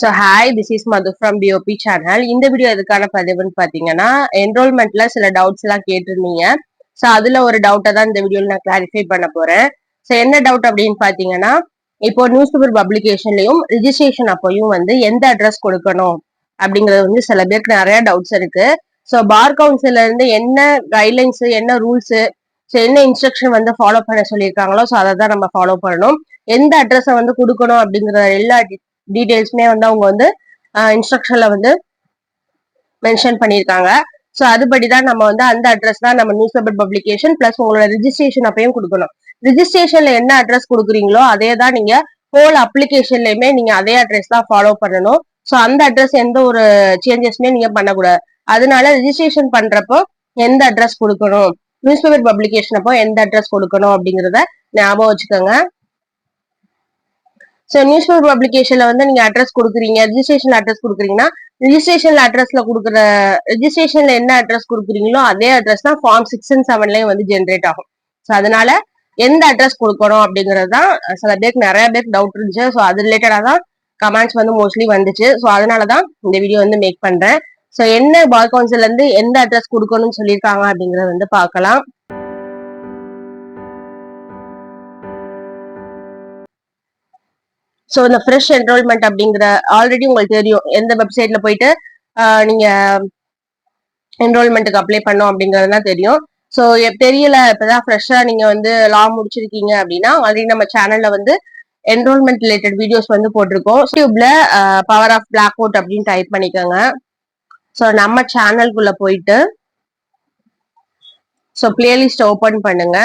So hi this is Madhu from POP channel இந்த video எதுக்கான பதிவுன்னு பார்த்தீங்கன்னா என்ரோல்மெண்ட்ல சில டவுட்ஸ் எல்லாம் கேட்டிருந்தீங்க. ஸோ அதுல ஒரு டவுட்டை தான் இந்த வீடியோவில் நான் கிளாரிஃபை பண்ண போறேன். ஸோ என்ன டவுட் அப்படின்னு பார்த்தீங்கன்னா இப்போ நியூஸ் பேப்பர் பப்ளிகேஷன்லையும் ரிஜிஸ்ட்ரேஷன் அப்போயும் வந்து எந்த அட்ரஸ் கொடுக்கணும்? அப்படிங்கிறது வந்து சில பேருக்கு நிறைய டவுட்ஸ் இருக்கு. ஸோ பார் கவுன்சில இருந்து என்ன கைட்லைன்ஸ் என்ன ரூல்ஸ் ஸோ என்ன இன்ஸ்ட்ரக்ஷன் வந்து ஃபாலோ பண்ண சொல்லியிருக்காங்களோ ஸோ அதை தான் நம்ம ஃபாலோ பண்ணணும். எந்த அட்ரஸை வந்து கொடுக்கணும் அப்படிங்கிற எல்லா டீட்டெயில்ஸுமே வந்து அவங்க வந்து இன்ஸ்ட்ரக்ஷன்ல வந்து மென்ஷன் பண்ணியிருக்காங்க. ஸோ அதுபடி தான் நம்ம வந்து அந்த அட்ரஸ் தான் நம்ம நியூஸ் பேப்பர் பப்ளிகேஷன் பிளஸ் உங்களோட ரிஜிஸ்ட்ரேஷன் அப்பயும் கொடுக்கணும். ரிஜிஸ்ட்ரேஷன்ல என்ன அட்ரஸ் கொடுக்குறீங்களோ அதே தான் நீங்க ஹோல் அப்ளிகேஷன்லயுமே நீங்க அதே அட்ரஸ் தான் ஃபாலோ பண்ணணும். ஸோ அந்த அட்ரஸ் எந்த ஒரு சேஞ்சஸ்மே நீங்க பண்ணக்கூடாது. அதனால ரிஜிஸ்ட்ரேஷன் பண்றப்போ எந்த அட்ரஸ் கொடுக்கணும்? நியூஸ் பேப்பர் பப்ளிகேஷன் அப்போ எந்த அட்ரஸ் கொடுக்கணும் அப்படிங்கிறத ஞாபகம் வச்சுக்கோங்க. ஸோ நியூஸ் பேப்பர் பப்ளிகேஷன்ல வந்து நீங்க அட்ரஸ் கொடுக்குறீங்க ரிஜிஸ்ட்ரேஷன் அட்ரஸ் கொடுக்குறீங்கன்னா ரிஜிஸ்ட்ரேஷன்ல அட்ரஸ்ல கொடுக்குற ரிஜிஸ்ட்ரேஷன்ல என்ன அட்ரஸ் கொடுக்குறீங்களோ அதே அட்ரஸ் தான் ஃபார்ம் சிக்ஸ் அண்ட் செவன்லயும் வந்து ஜென்ரேட் ஆகும். ஸோ அதனால எந்த அட்ரஸ் கொடுக்கணும் அப்படிங்கிறது தான் சில பேருக்கு நிறைய பேருக்கு டவுட் இருந்துச்சு. ஸோ அது ரிலேட்டடாக தான் கமெண்ட்ஸ் வந்து மோஸ்ட்லி வந்துச்சு. ஸோ அதனால தான் இந்த வீடியோ வந்து மேக் பண்றேன். ஸோ என்ன பால் கவுன்சில் இருந்து எந்த அட்ரஸ் கொடுக்கணும்னு சொல்லியிருக்காங்க அப்படிங்கறத வந்து பார்க்கலாம். ஸோ இந்த ஃப்ரெஷ் என்ரோல்மெண்ட் அப்படிங்கிற ஆல்ரெடி உங்களுக்கு தெரியும். எந்த வெப்சைட்ல போயிட்டு நீங்க என்ரோல்மெண்ட்டுக்கு அப்ளை பண்ணோம் அப்படிங்கிறது தான் தெரியும் ஸோ தெரியல இப்பதான் ஃப்ரெஷ்ஷா நீங்க வந்து லா முடிச்சிருக்கீங்க அப்படின்னா ஆல்ரெடி நம்ம சேனல்ல வந்து என்ரோல்மெண்ட் ரிலேட்டட் வீடியோஸ் வந்து போட்டிருக்கோம். யூடியூப்ல பவர் ஆஃப் பிளாக் அவுட் அப்படின்னு டைப் பண்ணிக்கோங்க. ஸோ நம்ம சேனல்குள்ள போயிட்டு ஸோ பிளேலிஸ்ட் ஓபன் பண்ணுங்க.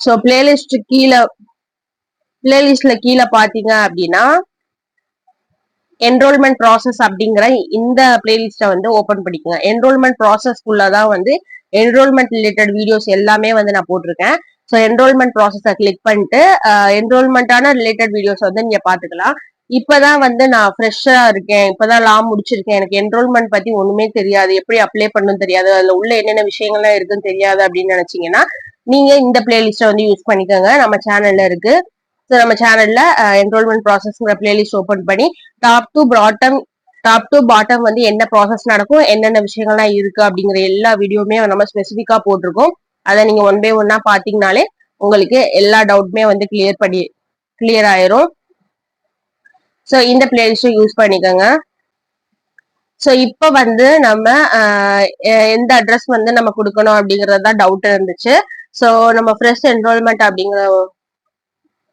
ஸோ பிளேலிஸ்ட் கீழே பிளேலிஸ்ட்ல கீழே பாத்தீங்க அப்படின்னா என்ரோல்மெண்ட் ப்ராசஸ் அப்படிங்கிற இந்த பிளேலிஸ்ட்டை வந்து ஓப்பன் பண்ணிக்கோங்க. என்ரோல்மெண்ட் ப்ராசஸ்க்குள்ளதான் வந்து என்ரோல்மெண்ட் ரிலேட்டட் வீடியோஸ் எல்லாமே வந்து நான் போட்டிருக்கேன். ஸோ என்ரோல்மெண்ட் ப்ராசஸை கிளிக் பண்ணிட்டு என்ரோல்மெண்ட்டான ரிலேட்டட் வீடியோஸ் வந்து நீங்க பாத்துக்கலாம் இப்பதான் வந்து நான் ஃப்ரெஷ்ஷா இருக்கேன். இப்பதான் லா முடிச்சிருக்கேன். எனக்கு என்ரோல்மெண்ட் பத்தி ஒண்ணுமே தெரியாது. எப்படி அப்ளை பண்ணணும் தெரியாது. அதுல உள்ள என்னென்ன விஷயங்கள்லாம் இருக்குன்னு தெரியாது அப்படின்னு நினைச்சீங்கன்னா நீங்க இந்த பிளேலிஸ்ட வந்து யூஸ் பண்ணிக்கோங்க. நம்ம சேனல்ல இருக்கு. ஸோ நம்ம சேனல்ல என்ரோல்மெண்ட் ப்ராசஸ்ங்கிற பிளேலிஸ்ட் ஓப்பன் பண்ணி top to bottom top to bottom வந்து என்ன ப்ராசஸ் நடக்கும் என்னென்ன விஷயங்கள்லாம் இருக்கு அப்படிங்கிற எல்லா வீடியோமே நம்ம ஸ்பெசிஃபிக்காக போட்டிருக்கோம். அதை நீங்க ஒன் பை ஒன்னா பாத்தீங்கனாலே உங்களுக்கு எல்லா டவுட்டுமே வந்து கிளியர் பண்ணி கிளியர் ஆயிரும். ஸோ இந்த பிளேலிஸ்டும் யூஸ் பண்ணிக்கோங்க. ஸோ இப்போ வந்து நம்ம எந்த அட்ரஸ் வந்து நம்ம கொடுக்கணும் அப்படிங்கிறது தான் டவுட் இருந்துச்சு. ஸோ நம்ம ஃப்ரெஷ் என்ரோல்மெண்ட் அப்படிங்கிற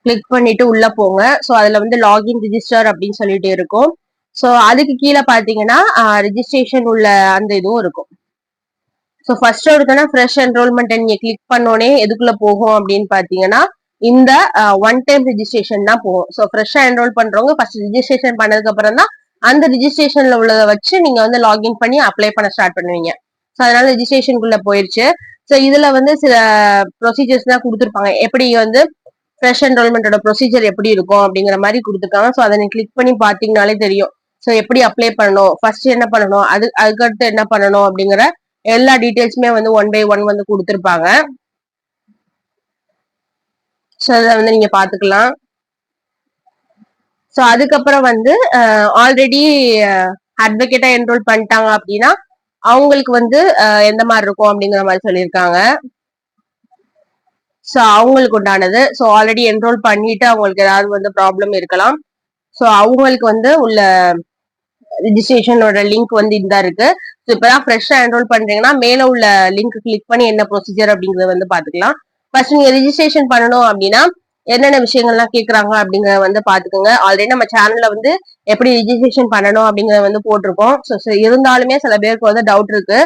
கிளிக் பண்ணிட்டு உள்ள போங்க. ஸோ அதுல வந்து லாகின் ரிஜிஸ்டர் அப்படின்னு சொல்லிட்டு இருக்கும். ஸோ அதுக்கு கீழே பார்த்தீங்கன்னா ரிஜிஸ்ட்ரேஷன் உள்ள அந்த இதுவும் இருக்கும். ஸோ ஃபர்ஸ்ட் எடுத்தோன்னா ஃப்ரெஷ் என்ரோல்மெண்ட் நீங்க கிளிக் பண்ணோடனே எதுக்குள்ள போகும் அப்படின்னு பார்த்தீங்கன்னா இந்த ஒன் டைம் ரிஜிஸ்ட்ரேஷன் தான் போகும். ஸோ ஃப்ரெஷ்ஷா என்ரோல் பண்றவங்க ஃபர்ஸ்ட் ரிஜிஸ்ட்ரேஷன் பண்ணதுக்கு அப்புறம் தான் அந்த ரிஜிஸ்ட்ரேஷன்ல உள்ளதை வச்சு நீங்க வந்து லாகின் பண்ணி அப்ளை பண்ண ஸ்டார்ட் பண்ணுவீங்க. ஸோ அதனால ரிஜிஸ்ட்ரேஷனுக்குள்ள போயிருச்சு. ஸோ இதுல வந்து சில ப்ரொசீஜர்ஸ் தான் கொடுத்துருப்பாங்க. எப்படி வந்து ஃப்ரெஷ் என்ரோல்மெண்டோட ப்ரொசீஜர் எப்படி இருக்கும் அப்படிங்கிற மாதிரி கொடுத்துருக்காங்க. ஸோ அதை நீங்கள் கிளிக் பண்ணி பார்த்தீங்கனாலே தெரியும். ஸோ எப்படி அப்ளை பண்ணணும்? ஃபர்ஸ்ட் என்ன பண்ணணும்? அது அதுக்கடுத்து என்ன பண்ணணும் அப்படிங்கிற எல்லா டீட்டெயில்ஸுமே வந்து ஒன் பை ஒன் வந்து கொடுத்துருப்பாங்க. ஸோ அதை வந்து நீங்கள் பார்த்துக்கலாம். ஸோ அதுக்கப்புறம் வந்து ஆல்ரெடி அட்வொகேட்டா என்ரோல் பண்ணிட்டாங்க அப்படின்னா அவங்களுக்கு வந்து எந்த மாதிரி இருக்கும் அப்படிங்கிற மாதிரி சொல்லியிருக்காங்க. ஸோ அவங்களுக்கு உண்டானது. ஸோ ஆல்ரெடி என்ரோல் பண்ணிட்டு அவங்களுக்கு ஏதாவது வந்து ப்ராப்ளம் இருக்கலாம். ஸோ அவங்களுக்கு வந்து உள்ள ரிஜிஸ்ட்ரேஷனோட லிங்க் வந்து இந்த இருக்கு. ஸோ இப்போதான் ஃப்ரெஷ்ஷாக என்ரோல் பண்றீங்கன்னா மேலே உள்ள லிங்க் கிளிக் பண்ணி என்ன ப்ரொசீஜர் அப்படிங்கறத வந்து பாத்துக்கலாம். ஃபர்ஸ்ட் நீங்க ரிஜிஸ்ட்ரேஷன் பண்ணணும் அப்படின்னா என்னென்ன விஷயங்கள்லாம் கேட்குறாங்க அப்படிங்கறத வந்து பாத்துக்கோங்க. ஆல்ரெடி நம்ம சேனல்ல வந்து எப்படி ரிஜிஸ்ட்ரேஷன் பண்ணணும் அப்படிங்கறத வந்து போட்டிருக்கோம். ஸோ இருந்தாலுமே சில பேருக்கு வந்து டவுட் இருக்கு.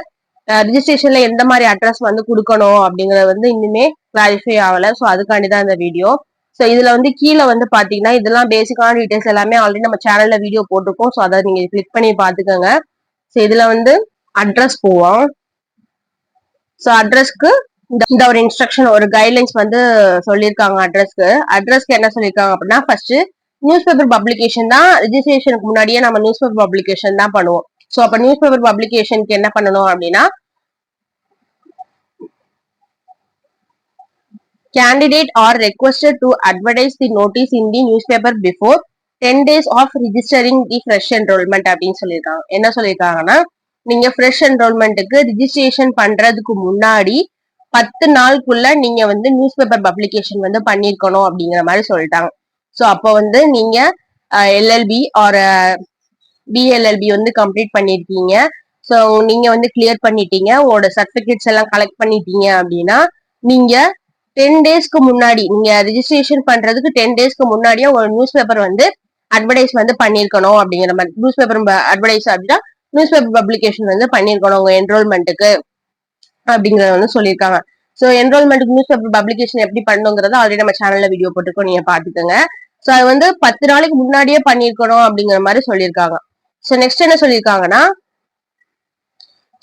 ரிஜிஸ்ட்ரேஷன்ல எந்த மாதிரி அட்ரஸ் வந்து கொடுக்கணும் அப்படிங்கறது வந்து இன்னுமே கிளாரிஃபை ஆகல. ஸோ அதுக்காண்டி தான் இந்த வீடியோ ஸோ இதுல வந்து கீழே வந்து பாத்தீங்கன்னா இதெல்லாம் பேசிக்கான டீடைல்ஸ் எல்லாமே ஆல்ரெடி நம்ம சேனல்ல வீடியோ போட்டிருக்கோம். ஸோ அதை நீங்க கிளிக் பண்ணி பாத்துக்கோங்க. ஸோ இதுல வந்து அட்ரஸ் போவோம். ஸோ அட்ரஸ்க்கு இந்த ஒரு இன்ஸ்ட்ரக்ஷன் ஒரு கைட்லைன்ஸ் வந்து சொல்லியிருக்காங்க அட்ரஸ்க்கு அட்ரஸ்க்கு என்ன சொல்லியிருக்காங்க அப்படின்னா ஃபர்ஸ்ட் நியூஸ் பேப்பர் பப்ளிகேஷன் தான் ரிஜிஸ்ட்ரேஷனுக்கு முன்னாடியே நம்ம நியூஸ் பேப்பர் பப்ளிகேஷன் தான் பண்ணுவோம். ஸோ அப்போ நியூஸ் பேப்பர் பப்ளிகேஷனுக்கு என்ன பண்ணணும் அப்படின்னா candidate are requested to advertise the notice in the newspaper before ten days of registering the fresh enrollment அப்படின்னு சொல்லியிருக்காங்க. என்ன சொல்லியிருக்காங்கன்னா நீங்க ஃப்ரெஷ் என்ரோல்மெண்ட்டுக்கு ரிஜிஸ்ட்ரேஷன் பண்றதுக்கு முன்னாடி பத்து நாளுக்குள்ள நீங்க வந்து நியூஸ் பேப்பர் பப்ளிகேஷன் வந்து பண்ணிருக்கணும் அப்படிங்கிற மாதிரி சொல்லிட்டாங்க. ஸோ அப்போ வந்து நீங்க எல்எல்பி ஆர் பிஎல்எல்பி வந்து கம்ப்ளீட் பண்ணிருக்கீங்க. ஸோ நீங்க வந்து கிளியர் பண்ணிட்டீங்க. உங்களோட சர்டிபிகேட்ஸ் எல்லாம் கலெக்ட் பண்ணிட்டீங்க அப்படின்னா நீங்க டென் டேஸ்க்கு முன்னாடி நீங்க ரிஜிஸ்ட்ரேஷன் பண்றதுக்கு டென் டேஸ்க்கு முன்னாடியே உங்க நியூஸ் பேப்பர் வந்து அட்வர்டைஸ் வந்து பண்ணிருக்கணும் அப்படிங்கிற மாதிரி. நியூஸ் பேப்பர் அட்வர்டைஸ் அப்படின்னா நியூஸ் பேப்பர் பப்ளிகேஷன் வந்து பண்ணிருக்கணும் உங்க என்ரோல்மெண்ட்டுக்கு அப்படிங்கறத வந்து சொல்லியிருக்காங்க ஸோ என்ரோல்மெண்ட்டுக்கு நியூஸ் பேப்பர் பப்ளிகேஷன் எப்படி பண்ணுங்கிறத ஆல்ரெடி நம்ம சேனல்ல வீடியோ போட்டுருக்கோம். நீங்க பாத்துக்கோங்க ஸோ அது வந்து பத்து நாளைக்கு முன்னாடியே பண்ணிருக்கணும் அப்படிங்கிற மாதிரி சொல்லியிருக்காங்க ஸோ நெக்ஸ்ட் என்ன சொல்லியிருக்காங்கன்னா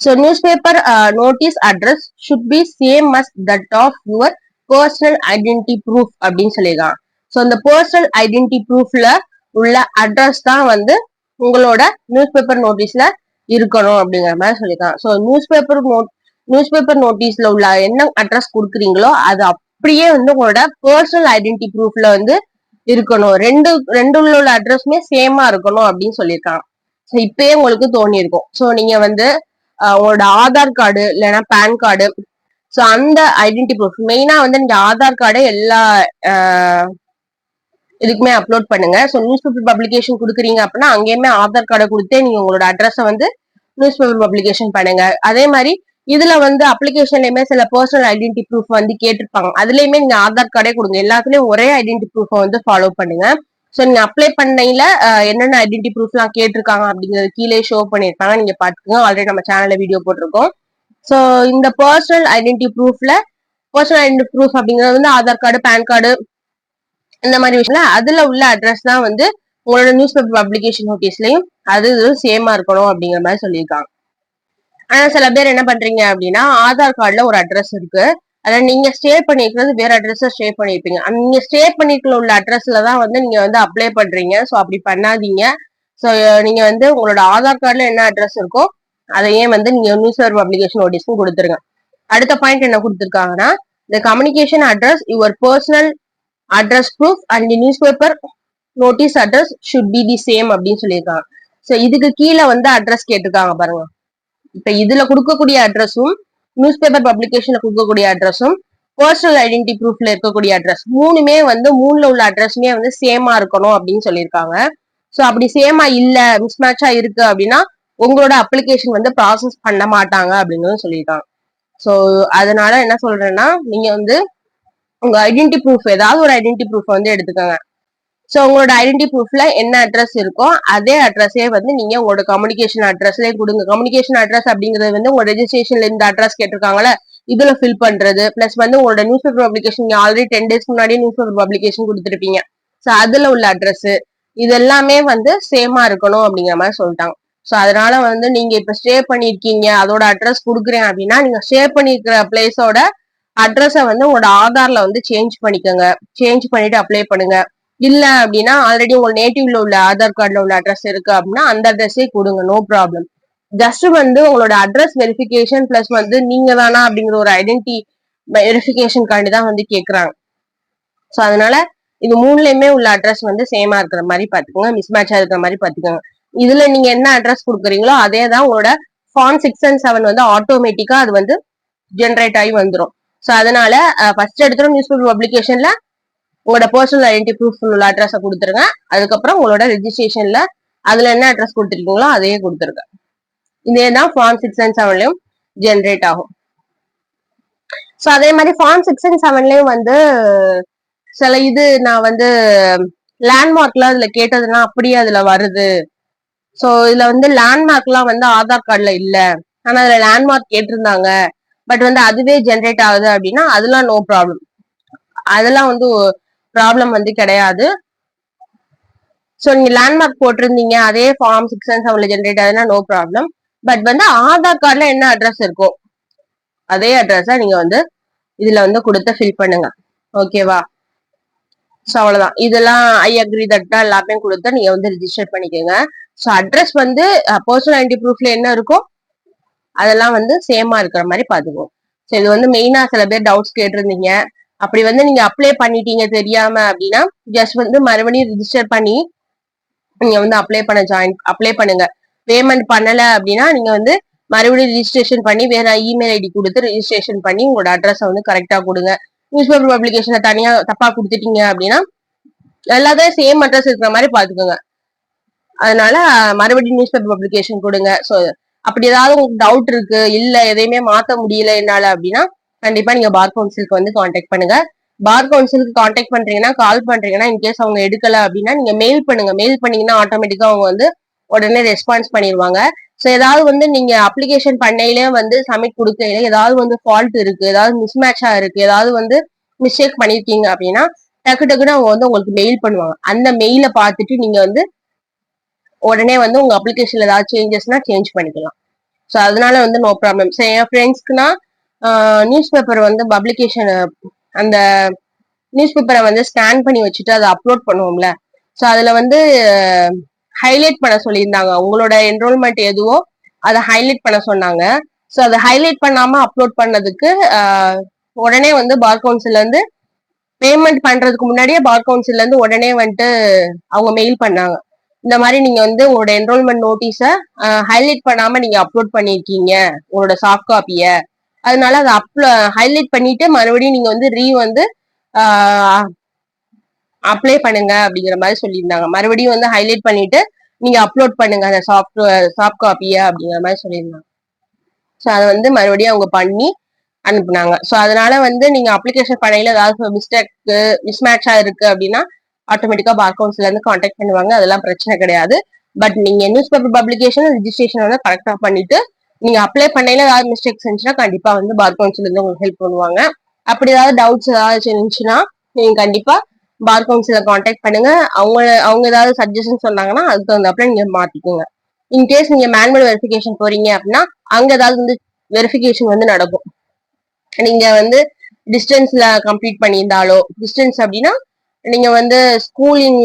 so news paper notice address should be same as that of your personal identity proof அப்படின்னு சொல்லியிருக்காங்க. ஸோ அந்த பர்சனல் ஐடென்டி ப்ரூஃப்ல உள்ள அட்ரஸ் தான் வந்து உங்களோட நியூஸ் பேப்பர் நோட்டீஸ்ல இருக்கணும் அப்படிங்கிற மாதிரி சொல்லியிருக்காங்க. So news paper note news paper நோட்டீஸ்ல உள்ள என்ன அட்ரஸ் கொடுக்குறீங்களோ அது அப்படியே வந்து உங்களோட பர்சனல் ஐடென்டி ப்ரூஃப்ல வந்து இருக்கணும். ரெண்டு ரெண்டு உள்ள அட்ரஸுமே சேமா இருக்கணும் அப்படின்னு சொல்லியிருக்காங்க. இப்பயே உங்களுக்கு தோணி இருக்கும் ஸோ நீங்க வந்து உங்களோட ஆதார் கார்டு இல்லைன்னா பேன் கார்டு. ஸோ அந்த ஐடென்டி ப்ரூஃப் மெயினா வந்து நீங்க ஆதார் கார்டு எல்லா இதுக்குமே அப்லோட் பண்ணுங்க. ஸோ நியூஸ் பேப்பர் பப்ளிகேஷன் கொடுக்குறீங்க அப்படின்னா அங்கேயுமே ஆதார் கார்டை கொடுத்தே நீங்க உங்களோட அட்ரஸை வந்து நியூஸ் பேப்பர் பப்ளிகேஷன் பண்ணுங்க. அதே மாதிரி இதுல வந்து அப்ளிகேஷன்லயுமே சில பர்சனல் ஐடென்டி ப்ரூஃப் வந்து கேட்டிருப்பாங்க. அதுலயுமே நீங்க ஆதார் கார்டே கொடுங்க. எல்லாத்துலயும் ஒரே ஐடென்டி ப்ரூஃப் வந்து ஃபாலோ பண்ணுங்க. ஸோ நீங்க அப்ளை பண்ணையில என்னென்ன ஐடென்டி ப்ரூஃப் எல்லாம் கேட்டிருக்காங்க அப்படிங்கறது கீழே ஷோ பண்ணிருப்பாங்க நீங்க பாத்துக்கோங்க ஆல்ரெடி நம்ம சேனல்ல வீடியோ போட்டிருக்கோம். ஸோ இந்த பர்சனல் ஐடென்டி ப்ரூஃப்ல பர்சனல் ஐடென்டி ப்ரூஃப் அப்படிங்கிறது வந்து ஆதார் கார்டு பேன் கார்டு இந்த மாதிரி விஷயம் அதுல உள்ள அட்ரஸ் தான் வந்து உங்களோட நியூஸ் பேப்பர் பப்ளிகேஷன் நோட்டீஸ்லயும் அது சேமா இருக்கணும் அப்படிங்கிற மாதிரி சொல்லியிருக்காங்க. ஆனா சில பேர் என்ன பண்றீங்க அப்படின்னா ஆதார் கார்டுல ஒரு அட்ரஸ் இருக்கு. அதாவது நீங்க ஸ்டே பண்ணிருக்கிறது வேற அட்ரஸ் ஸ்டே பண்ணிருப்பீங்க. நீங்க ஸ்டே பண்ணிருக்கல உள்ள அட்ரஸ்ல தான் வந்து நீங்க வந்து அப்ளை பண்றீங்க. ஸோ அப்படி பண்ணாதீங்க. ஸோ நீங்க வந்து உங்களோட ஆதார் கார்டுல என்ன அட்ரஸ் இருக்கோ அதையே வந்து நீங்க நியூஸ் அப்ளிகேஷன் பப்ளிகேஷன் கொடுத்துருங்க. அடுத்த பாயிண்ட் என்ன கொடுத்துருக்காங்கன்னா இந்த communication address your personal address proof and news paper notice address should be the same அப்படின்னு சொல்லியிருக்காங்க. ஸோ இதுக்கு கீழே வந்து அட்ரஸ் கேட்டிருக்காங்க பாருங்க. இப்ப இதுல கொடுக்கக்கூடிய அட்ரஸும் நியூஸ் பேப்பர் பப்ளிகேஷன்ல கொடுக்கக்கூடிய அட்ரஸும் பர்சனல் ஐடென்டி ப்ரூஃப்ல இருக்கக்கூடிய அட்ரஸ் மூணுமே வந்து மூணுல உள்ள அட்ரஸுமே வந்து சேமா இருக்கணும் அப்படின்னு சொல்லியிருக்காங்க. ஸோ அப்படி சேமா இல்ல மிஸ்மேட்சா இருக்கு அப்படின்னா உங்களோட அப்ளிகேஷன் வந்து ப்ராசஸ் பண்ண மாட்டாங்க அப்படின்னு சொல்லியிருக்காங்க. ஸோ அதனால என்ன சொல்றேன்னா நீங்க வந்து உங்க ஐடென்டி ப்ரூஃப் ஏதாவது ஒரு ஐடென்டி ப்ரூஃப் வந்து எடுத்துக்கோங்க. ஸோ உங்களோட ஐடென்டி ப்ரூஃப்ல என்ன அட்ரஸ் இருக்கோ அதே அட்ரஸே வந்து நீங்க உங்களோட கம்யூனிகேஷன் அட்ரஸ்லேயே கொடுங்க. கம்யூனிகேஷன் அட்ரஸ் அப்படிங்கிறது வந்து உங்க ரெஜிஸ்ட்ரேஷன்ல இந்த அட்ரஸ் கேட்டிருக்காங்களே இதுல ஃபில் பண்றது. பிளஸ் வந்து உங்களோட நியூஸ் பேப்பர் பப்ளிகேஷன் நீங்க ஆல்ரெடி டென் டேஸ்க்கு முன்னாடி நியூஸ் பேப்பர் பப்ளிகேஷன் கொடுத்துருப்பீங்க. ஸோ அதுல உள்ள அட்ரஸ் இது எல்லாமே வந்து சேமா இருக்கணும் அப்படிங்கிற மாதிரி சொல்லிட்டாங்க. ஸோ அதனால வந்து நீங்க இப்ப ஸ்டே பண்ணிருக்கீங்க அதோட அட்ரஸ் கொடுக்குறேன் அப்படின்னா நீங்க ஸ்டே பண்ணிருக்கிற பிளேஸோட அட்ரஸை வந்து உங்களோட ஆதார்ல வந்து சேஞ்ச் பண்ணிக்கோங்க. சேஞ்ச் பண்ணிட்டு அப்ளை பண்ணுங்க. இல்ல அப்படின்னா ஆல்ரெடி உங்க நேட்டிவ்ல உள்ள ஆதார் கார்டுல உள்ள அட்ரஸ் இருக்கு அப்படின்னா அந்த அட்ரஸே கொடுங்க நோ ப்ராப்ளம் ஜஸ்ட் வந்து உங்களோட அட்ரஸ் வெரிஃபிகேஷன் பிளஸ் வந்து நீங்க தானா அப்படிங்கிற ஒரு ஐடென்டி வெரிஃபிகேஷனுக்காண்டி தான் வந்து கேக்குறாங்க. ஸோ அதனால இது மூணுலயுமே உள்ள அட்ரஸ் வந்து சேமா இருக்கிற மாதிரி பாத்துக்கோங்க மிஸ் மேட்சா இருக்கிற மாதிரி பாத்துக்கோங்க இதுல நீங்க என்ன அட்ரஸ் கொடுக்குறீங்களோ அதே தான் உங்களோட ஃபார்ம் சிக்ஸ் அண்ட் செவன் வந்து ஆட்டோமேட்டிக்கா அது வந்து ஜென்ரேட் ஆகி வந்துடும் ஸோ அதனால ஃபர்ஸ்ட் எடுத்துரும் நியூஸ் பேப்பர் பப்ளிகேஷன்ல உங்களோட பர்சனல் ஐடென்டி ப்ரூஃப் உள்ள அட்ரஸை கொடுத்துருங்க. அதுக்கப்புறம் உங்களோட ரெஜிஸ்ட்ரேஷன்ல அதுல என்ன அட்ரஸ் கொடுத்துருக்கீங்களோ அதையே கொடுத்துருங்க. இதே தான் ஃபார்ம் சிக்ஸ் அண்ட் செவன்லயும் ஜென்ரேட் ஆகும். ஸோ அதே மாதிரி ஃபார்ம் சிக்ஸ் அண்ட் செவன்லயும் வந்து சில இது நான் வந்து லேண்ட்மார்க்லாம் அதுல கேட்டதுன்னா அப்படியே அதுல வருது. ஸோ இதுல வந்து லேண்ட்மார்க்லாம் வந்து ஆதார் கார்டுல இல்ல. ஆனா அதுல லேண்ட்மார்க் கேட்டிருந்தாங்க. பட் வந்து அதுவே ஜென்ரேட் ஆகுது அப்படின்னா அதெல்லாம் நோ ப்ராப்ளம் அதெல்லாம் வந்து ப்ராப்ளம் வந்து கிடையாது. ஸோ நீங்க லேண்ட்மார்க் போட்டிருந்தீங்க அதே ஃபார்ம் சிக்ஸ் அண்ட் செவன்ல ஜென்ரேட் ஆகுதுன்னா நோ ப்ராப்ளம் பட் வந்து ஆதார் கார்டில் என்ன அட்ரஸ் இருக்கும் அதே அட்ரஸை நீங்க வந்து இதுல வந்து கொடுத்து ஃபில் பண்ணுங்க. ஓகேவா ஸோ அவ்வளோதான் இதெல்லாம் ஐ அக்ரி தட்டா எல்லாமே கொடுத்து நீங்க வந்து ரிஜிஸ்டர் பண்ணிக்கோங்க. ஸோ அட்ரஸ் வந்து பர்சனல் ஐடி ப்ரூஃப்ல என்ன இருக்கோ அதெல்லாம் வந்து சேமா இருக்கிற மாதிரி பார்த்துக்கோ. ஸோ இது வந்து மெயினா சில பேர் டவுட்ஸ் கேட்டிருந்தீங்க. அப்படி வந்து நீங்க அப்ளை பண்ணிட்டீங்க தெரியாம அப்படின்னா ஜஸ்ட் வந்து மறுபடியும் ரிஜிஸ்டர் பண்ணி நீங்க வந்து அப்ளை பண்ண ஜாயின் அப்ளை பண்ணுங்க. பேமெண்ட் பண்ணல அப்படின்னா நீங்க வந்து மறுபடியும் ரிஜிஸ்ட்ரேஷன் பண்ணி வேற இமெயில் ஐடி கொடுத்து ரிஜிஸ்ட்ரேஷன் பண்ணி உங்களோட அட்ரஸை வந்து கரெக்டா கொடுங்க. நியூஸ் பேப்பர் பப்ளிகேஷனை தனியா தப்பா கொடுத்துட்டீங்க அப்படின்னா எல்லாத்தையும் சேம் அட்ரஸ் இருக்கிற மாதிரி பாத்துக்கோங்க அதனால மறுபடியும் நியூஸ் பேப்பர் பப்ளிகேஷன் கொடுங்க. ஸோ அப்படி ஏதாவது உங்களுக்கு டவுட் இருக்கு இல்ல எதையுமே மாத்த முடியல என்னால அப்படின்னா கண்டிப்பா நீங்க பார் கவுன்சிலுக்கு வந்து காண்டாக்ட் பண்ணுங்க. பார் கவுன்சிலுக்கு காண்டாக்ட் பண்றீங்கன்னா கால் பண்றீங்கன்னா இன்கேஸ் அவங்க எடுக்கல அப்படின்னா நீங்க மெயில் பண்ணுங்க. மெயில் பண்ணீங்கன்னா ஆட்டோமேட்டிக்கா அவங்க வந்து உடனே ரெஸ்பான்ஸ் பண்ணிடுவாங்க ஸோ ஏதாவது வந்து நீங்க அப்ளிகேஷன் பண்ணையிலே வந்து சப்மிட் கொடுக்கையில ஏதாவது வந்து ஃபால்ட் இருக்கு ஏதாவது மிஸ்மேட்சா இருக்கு ஏதாவது வந்து மிஸ்டேக் பண்ணிருக்கீங்க அப்படின்னா டக்கு டக்குன்னு அவங்க வந்து உங்களுக்கு மெயில் பண்ணுவாங்க. அந்த மெயில பார்த்துட்டு நீங்க வந்து உடனே வந்து உங்க அப்ளிகேஷன்ல ஏதாவது சேஞ்சஸ்னா சேஞ்ச் பண்ணிக்கலாம். ஸோ அதனால வந்து நோ ப்ராப்ளம் ஸோ என் ஃப்ரெண்ட்ஸ்க்குனா நியூஸ் பேப்பர் வந்து பப்ளிகேஷன் அந்த நியூஸ் பேப்பரை வந்து ஸ்கேன் பண்ணி வச்சுட்டு அதை அப்லோட் பண்ணுவோம்ல. ஸோ அதுல வந்து ஹைலைட் பண்ண சொல்லியிருந்தாங்க. உங்களோட என்ரோல்மெண்ட் எதுவோ அதை ஹைலைட் பண்ண சொன்னாங்க. ஸோ அதை ஹைலைட் பண்ணாம அப்லோட் பண்ணதுக்கு உடனே வந்து பார் கவுன்சில் இருந்து பேமெண்ட் பண்றதுக்கு முன்னாடியே பார் கவுன்சில்ல இருந்து உடனே வந்துட்டு அவங்க மெயில் பண்ணாங்க. இந்த மாதிரி நீங்க வந்து உங்களோட என்ரோல்மெண்ட் நோட்டீஸை ஹைலைட் பண்ணாம நீங்க அப்லோட் பண்ணியிருக்கீங்க. உங்களோட சாஃப்ட் காப்பியை அதனால அதை அப்ளோ ஹைலைட் பண்ணிட்டு மறுபடியும் நீங்க வந்து ரீ வந்து அப்ளை பண்ணுங்க அப்படிங்கிற மாதிரி சொல்லியிருந்தாங்க. மறுபடியும் வந்து ஹைலைட் பண்ணிட்டு நீங்க அப்லோட் பண்ணுங்க அந்த சாஃப்ட்வேர் சாஃப்ட் காப்பியை அப்படிங்கிற மாதிரி சொல்லியிருந்தாங்க. ஸோ அதை வந்து மறுபடியும் அவங்க பண்ணி அனுப்புனாங்க. ஸோ அதனால வந்து நீங்க அப்ளிகேஷன் பண்ணையில ஏதாவது மிஸ்டேக் மிஸ்மேட்சா இருக்கு அப்படின்னா ஆட்டோமேட்டிக்கா பார் கவுன்சில இருந்து காண்டாக்ட் பண்ணுவாங்க. அதெல்லாம் பிரச்சனை கிடையாது. பட் நீங்க நியூஸ் பேப்பர் பப்ளிகேஷன் ரிஜிஸ்ட்ரேஷன் வந்து கரெக்டா பண்ணிட்டு நீங்க அப்ளை பண்ணையில ஏதாவது மிஸ்டேக்ஸ் இருந்துச்சுன்னா கண்டிப்பா வந்து பார் கவுன்சில் இருந்து உங்களுக்கு ஹெல்ப் பண்ணுவாங்க. அப்படி ஏதாவது டவுட்ஸ் ஏதாவது இருந்துச்சுன்னா நீங்க கண்டிப்பா பார் கவுன்சில காண்டாக்ட் பண்ணுங்க. அவங்க அவங்க ஏதாவது சஜஷன் சொன்னாங்கன்னா அதுக்கு தகுந்தாப்புல நீங்க மாத்திக்கோங்க. இன்கேஸ் நீங்க மேனுவல் வெரிஃபிகேஷன் போறீங்க அப்படின்னா அங்க ஏதாவது வந்து வெரிஃபிகேஷன் வந்து நடக்கும். நீங்க வந்து டிஸ்டன்ஸ்ல கம்ப்ளீட் பண்ணியிருந்தாலோ டிஸ்டன்ஸ் அப்படின்னா நீங்க வந்து ஸ்கூலிங்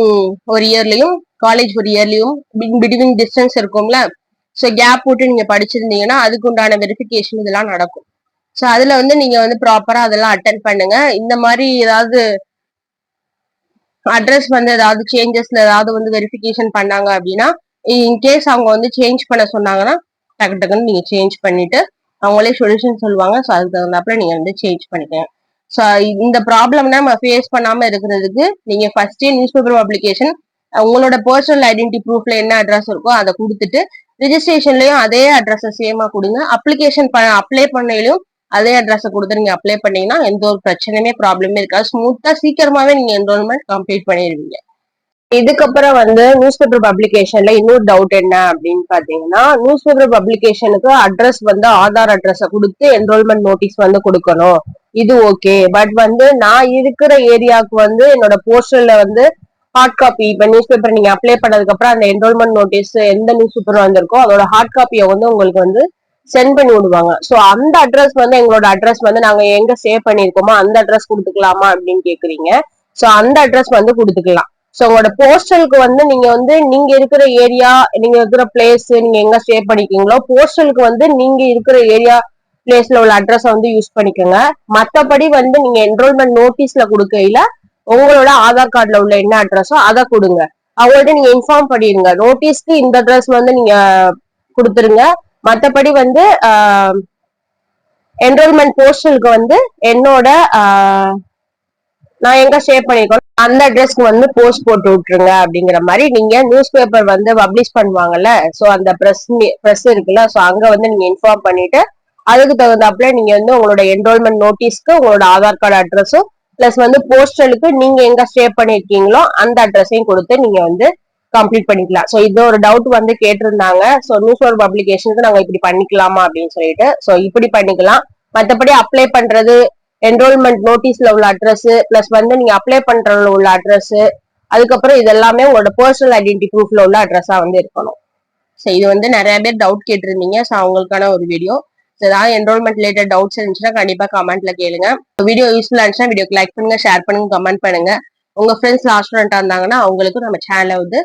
ஒரு இயர்லயும் காலேஜ் ஒரு இயர்லயும் பிட்வீன் டிஸ்டன்ஸ் இருக்கும்ல ஸோ கேப் போட்டு நீங்க படிச்சிருந்தீங்கன்னா அதுக்கு உண்டான வெரிஃபிகேஷன் இதெல்லாம் நடக்கும். ஸோ அதுல வந்து நீங்க வந்து ப்ராப்பரா அதெல்லாம் அட்டன் பண்ணுங்க. இந்த மாதிரி ஏதாவது அட்ரஸ் வந்து ஏதாவது சேஞ்சஸ்ல ஏதாவது வந்து வெரிஃபிகேஷன் பண்ணாங்க அப்படின்னா இன்கேஸ் அவங்க வந்து சேஞ்ச் பண்ண சொன்னாங்கன்னா டக்கு டக்குன்னு நீங்க சேஞ்ச் பண்ணிட்டு அவங்களே சொல்யூஷன் சொல்லுவாங்க. ஸோ அதுக்கு தகுந்தாப்புல நீங்க வந்து சேஞ்ச் பண்ணிக்கங்க ஸோ இந்த ப்ராப்ளம்னா நம்ம ஃபேஸ் பண்ணாம இருக்கிறதுக்கு நீங்க ஃபர்ஸ்டே நியூஸ் பேப்பர் பப்ளிகேஷன் உங்களோட பர்சனல் ஐடென்டி ப்ரூஃப்ல என்ன அட்ரஸ் இருக்கோ அதை கொடுத்துட்டு ரிஜிஸ்ட்ரேஷன்லயும் அதே அட்ரஸ் சேமா கொடுங்க. அப்ளிகேஷன் அப்ளை பண்ணையிலும் அதே அட்ரஸை கொடுத்து நீங்க அப்ளை பண்ணீங்கன்னா எந்த ஒரு பிரச்சனையுமே ப்ராப்ளமே இருக்காது. ஸ்மூத்தா சீக்கிரமாவே நீங்க என்ரோல்மெண்ட் கம்ப்ளீட் பண்ணிடுவீங்க. இதுக்கப்புறம் வந்து நியூஸ் பேப்பர் பப்ளிகேஷன்ல இன்னொரு டவுட் என்ன அப்படின்னு பாத்தீங்கன்னா நியூஸ் பேப்பர் பப்ளிகேஷனுக்கு அட்ரஸ் வந்து ஆதார் அட்ரஸ கொடுத்து என்ரோல்மெண்ட் நோட்டீஸ் வந்து கொடுக்கணும். இது ஓகே பட் வந்து நான் இருக்கிற ஏரியாவுக்கு வந்து என்னோட போஸ்டல்ல வந்து ஹார்ட் காப்பி இப்ப நியூஸ் பேப்பர் நீங்க அப்ளை பண்ணதுக்கு அப்புறம் அந்த என்ரோல்மெண்ட் நோட்டீஸ் எந்த நியூஸ் பேப்பர் வந்திருக்கோ அதோட ஹார்ட் காப்பியை வந்து உங்களுக்கு வந்து சென்ட் பண்ணி விடுவாங்க. சோ அந்த அட்ரஸ் வந்து எங்களோட அட்ரஸ் வந்து நாங்க எங்க சேவ் பண்ணிருக்கோமோ அந்த அட்ரஸ் கொடுத்துக்கலாமா அப்படின்னு கேக்குறீங்க. சோ அந்த அட்ரஸ் வந்து கொடுத்துக்கலாம். சோ உங்களோட போஸ்டலுக்கு வந்து நீங்க வந்து நீங்க இருக்கிற ஏரியா நீங்க இருக்கிற பிளேஸ் நீங்க எங்க ஸ்டே பண்ணிக்கீங்களோ போஸ்டலுக்கு வந்து நீங்க இருக்கிற ஏரியா பிளேஸ்ல உள்ள அட்ரஸ் வந்து யூஸ் பண்ணிக்கோங்க. மத்தபடி வந்து நீங்க என்ரோல்மெண்ட் நோட்டீஸ்ல கொடுக்கையில உங்களோட ஆதார் கார்டுல உள்ள என்ன அட்ரஸோ அதை கொடுங்க. அவங்கள்ட்ட நீங்க இன்ஃபார்ம் பண்ணிடுங்க. நோட்டீஸ்க்கு இந்த அட்ரஸ் வந்து நீங்க கொடுத்துருங்க. மற்றபடி வந்து என்ரோல்மெண்ட் போஸ்டலுக்கு வந்து என்னோட நான் எங்க ஷேர் பண்ணிருக்கோம் அந்த அட்ரஸ்க்கு வந்து போஸ்ட் போட்டு விட்டுருங்க அப்படிங்கிற மாதிரி நீங்க நியூஸ் பேப்பர் வந்து பப்ளிஷ் பண்ணுவாங்கல்ல. ஸோ அந்த ப்ரெஸ் ப்ரெஸ் இருக்குல்ல. ஸோ அங்க வந்து நீங்க இன்ஃபார்ம் பண்ணிட்டு அதுக்கு தகுந்தாப்புல நீங்க வந்து உங்களோட என்ரோல்மெண்ட் நோட்டீஸ்க்கு உங்களோட ஆதார் கார்டு அட்ரஸும் பிளஸ் வந்து போஸ்டலுக்கு நீங்க எங்க ஸ்டே பண்ணிருக்கீங்களோ அந்த அட்ரஸையும் கொடுத்து நீங்க வந்து கம்ப்ளீட் பண்ணிக்கலாம். ஸோ இது ஒரு டவுட் வந்து கேட்டிருந்தாங்க. ஸோ நியூஸ் ஒரு பப்ளிகேஷனுக்கு நாங்க இப்படி பண்ணிக்கலாமா அப்படின்னு சொல்லிட்டு. ஸோ இப்படி பண்ணிக்கலாம். மற்றபடி அப்ளை பண்றது என்ரோல்மெண்ட் நோட்டீஸ்ல உள்ள அட்ரஸ் பிளஸ் வந்து நீங்க அப்ளை பண்றதுல உள்ள அட்ரஸ் அதுக்கப்புறம் இதெல்லாமே உங்களோட பர்சனல் ஐடென்டி ப்ரூஃப்ல உள்ள அட்ரஸா வந்து இருக்கணும். ஸோ இது வந்து நிறைய பேர் டவுட் கேட்டிருந்தீங்க. ஸோ அவங்களுக்கான ஒரு வீடியோ ஏதாவது என்ரோல்மெண்ட் ரிலேட்டட் டவுட்ஸ் இருந்துச்சுன்னா கண்டிப்பா கமெண்ட்ல கேளுங்க. வீடியோ யூஸ்ஃபுல்லா இருந்துச்சுன்னா வீடியோக்கு லைக் பண்ணுங்க ஷேர் பண்ணுங்க கமெண்ட் பண்ணுங்க. உங்க ஃப்ரெண்ட்ஸ் லாஸ்டா இருந்தாங்கன்னா அவங்களுக்கும் நம்ம சேனலை வந்து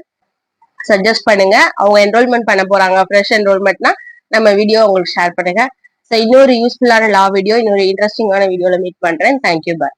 சஜஸ்ட் பண்ணுங்க. அவங்க என்ரோல்மெண்ட் பண்ண போறாங்க ஃப்ரெஷ் என்ரோல்மெண்ட்னா நம்ம வீடியோ உங்களுக்கு ஷேர் பண்ணுங்க. ஸோ இன்னொரு யூஸ்ஃபுல்லான லா வீடியோ இன்னொரு இன்ட்ரெஸ்டிங்கான வீடியோல மீட் பண்றேன். Thank you bye